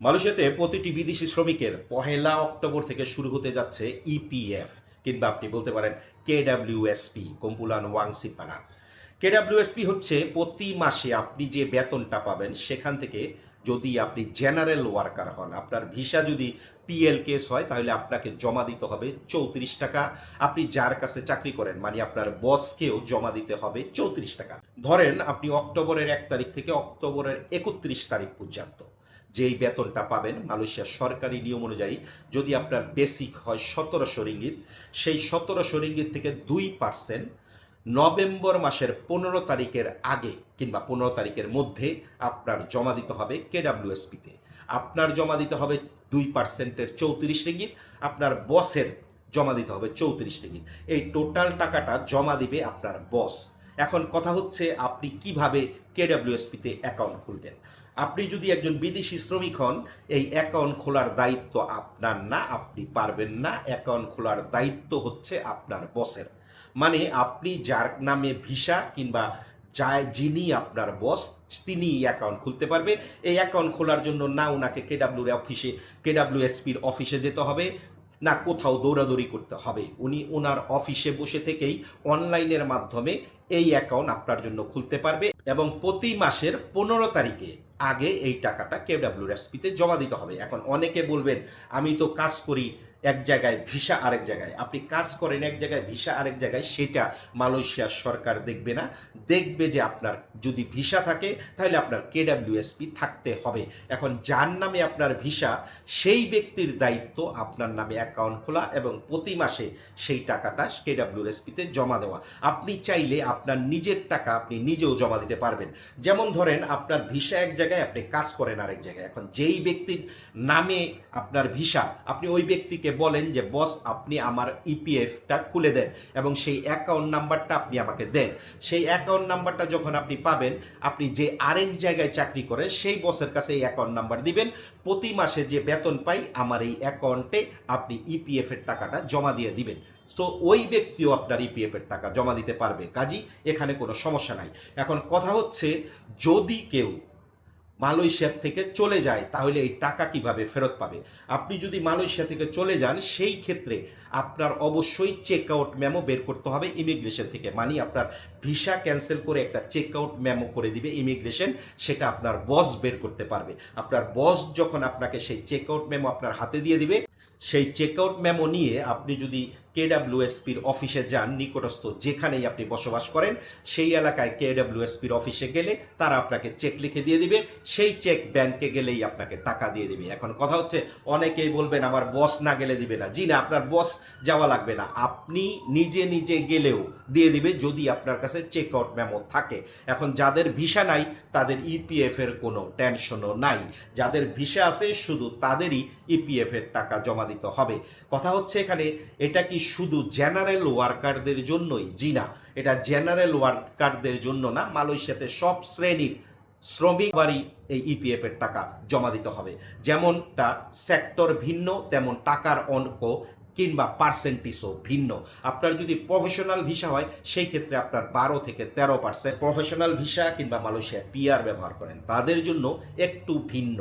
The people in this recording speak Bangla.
মালয়েশিয়াতে প্রতিটি বিদেশি শ্রমিকের পহেলা অক্টোবর থেকে শুরু হতে যাচ্ছে ইপিএফ কিংবা আপনি বলতে পারেন কেডাব্লিউএসপি কম্পুলান ওয়াংসিপানা কেডাব্লিউএসপি হচ্ছে প্রতি মাসে আপনি যে বেতনটা পাবেন, সেখান থেকে যদি আপনি জেনারেল ওয়ার্কার হন, আপনার ভিসা যদি পিএল কেস হয়, তাহলে আপনাকে জমা দিতে হবে চৌত্রিশ টাকা। আপনি যার কাছে চাকরি করেন মানে আপনার বসকেও জমা দিতে হবে চৌত্রিশ টাকা। ধরেন আপনি অক্টোবরের এক তারিখ থেকে অক্টোবরের একত্রিশ তারিখ পর্যন্ত। যেই বেতনটা পাবেন মালয়েশিয়ার সরকারি নিয়ম অনুযায়ী যদি আপনার বেসিক হয় সতেরোশো রিঙ্গিত, সেই সতেরোশো রিঙ্গিত থেকে দুই পার্সেন্ট নভেম্বর মাসের পনেরো তারিখের আগে কিংবা পনেরো তারিখের মধ্যে আপনার জমা দিতে হবে কেডাব্লিউএসপিতে আপনার জমা দিতে হবে দুই পার্সেন্টের চৌত্রিশ রিঙ্গিত, আপনার বসের জমা দিতে হবে চৌত্রিশ রিঙ্গিত। এই টোটাল টাকাটা জমা দিবে আপনার বস এখন কথা হচ্ছে আপনি কীভাবে কেডাব্লিউএসপিতে অ্যাকাউন্ট খুলবেন। আপনি যদি একজন বিদেশি শ্রমিক হন, এই অ্যাকাউন্ট খোলার দায়িত্ব আপনার না, আপনি পারবেন না। অ্যাকাউন্ট খোলার দায়িত্ব হচ্ছে আপনার বসের মানে আপনি যার নামে ভিসা কিংবা যায় যিনি আপনার বস তিনি অ্যাকাউন্ট খুলতে পারবে। এই অ্যাকাউন্ট খোলার জন্য না ওনাকে কেডাব্লিউ অফিসে, কেডাব্লিউএসপির অফিসে যেতে হবে, না কোথাও দৌড়াদৌড়ি করতে হবে। উনি ওনার অফিসে বসে থেকেই অনলাইনের মাধ্যমে এই অ্যাকাউন্ট আপনার জন্য খুলতে পারবে এবং প্রতি মাসের পনেরো তারিখে আগে এই টাকাটা কেডাব্লিউএসপিতে জমা দিতে হবে। এখন অনেকে বলবেন, আমি তো কাজ করি এক জায়গায়, ভিসা আরেক জায়গায়। আপনি কাজ করেন এক জায়গায়, ভিসা আরেক জায়গায়, সেটা মালয়েশিয়ার সরকার দেখবে না। দেখবে যে আপনার যদি ভিসা থাকে, তাহলে আপনার কে কেডাব্লিউএসপি থাকতে হবে। এখন যার নামে আপনার ভিসা, সেই ব্যক্তির দায়িত্ব আপনার নামে অ্যাকাউন্ট খোলা এবং প্রতি মাসে সেই টাকাটা কে কেডাব্লিউএসপিতে জমা দেওয়া। আপনি চাইলে আপনার নিজের টাকা আপনি নিজেও জমা দিতে পারবেন। যেমন ধরেন, আপনার ভিসা এক জায়গায় আপনি কাজ করেন আরেক জায়গায়। এখন যেই ব্যক্তির নামে আপনার ভিসা, আপনি ওই ব্যক্তিকে বলেন যে, বস, আপনি আমার ইপিএফটা খুলে দেন এবং সেই অ্যাকাউন্ট নাম্বারটা আপনি আমাকে দেন। সেই অ্যাকাউন্ট নাম্বারটা যখন আপনি পাবেন, আপনি যে আরেক জায়গায় চাকরি করেন, সেই বসের কাছে এই অ্যাকাউন্ট নাম্বার দিবেন। প্রতি মাসে যে বেতন পাই, আমার এই অ্যাকাউন্টে আপনি ইপিএফের টাকাটা জমা দিয়ে দিবেন। তো ওই ব্যক্তিও আপনার ইপিএফ এর টাকা জমা দিতে পারবে। কাজী, এখানে কোনো সমস্যা নাই। এখন কথা হচ্ছে, যদি কেউ মালয়েশিয়ার থেকে চলে যায়, তাহলে এই টাকা কীভাবে ফেরত পাবে? আপনি যদি মালয়েশিয়া থেকে চলে যান, সেই ক্ষেত্রে আপনার অবশ্যই চেক আউট ম্যামো বের করতে হবে ইমিগ্রেশন থেকে। মানে আপনার ভিসা ক্যান্সেল করে একটা চেক আউট মেমো করে দিবে ইমিগ্রেশন সেটা আপনার বস বের করতে পারবে। আপনার বস যখন আপনাকে সেই চেক আউট মেমো আপনার হাতে দিয়ে দিবে, সেই চেক আউট মেমো নিয়ে আপনি যদি কেডাব্লিউএসপির অফিসে যান নিকটস্থ যেখানেই আপনি বসবাস করেন, সেই এলাকায় কেডাব্লিউএসপির অফিসে গেলে তারা আপনাকে চেক লিখে দিয়ে দিবে। সেই চেক ব্যাংকে গেলেই আপনাকে টাকা দিয়ে দিবে। এখন কথা হচ্ছে, অনেকেই বলবেন, আমার বস না গেলে দিবে না। জি না, আপনার বস যাওয়া লাগবে না। আপনি নিজে নিজে গেলেও দিয়ে দিবে যদি আপনার কাছে চেক আউট মেমো থাকে। এখন যাদের ভিসা নাই, তাদের ইপিএফ এর কোনো টেনশনও নাই। যাদের ভিসা আছে, শুধু তাদেরই ইপিএফ এর টাকা জমা দিতে হবে। কথা হচ্ছে এখানে, এটা কি শুধু জেনারেল ওয়ার্কারদের জন্যই, জি না, এটা জেনারেল ওয়ার্কারদের জন্য না, মালয়েশিয়াতে সব শ্রেণির শ্রমিক বাড়ি এই ইপিএফ এর টাকা জমা দিতে হবে। যেমনটা সেক্টর ভিন্ন, তেমন টাকার অঙ্ক কিংবা পার্সেন্টেজও ভিন্ন। আপনার যদি প্রফেশনাল ভিসা হয়, সেই ক্ষেত্রে আপনার বারো থেকে তেরো পার্সেন্ট প্রফেশনাল ভিসা কিংবা মালয়েশিয়া পিআর ব্যবহার করেন। তাদের জন্য একটু ভিন্ন।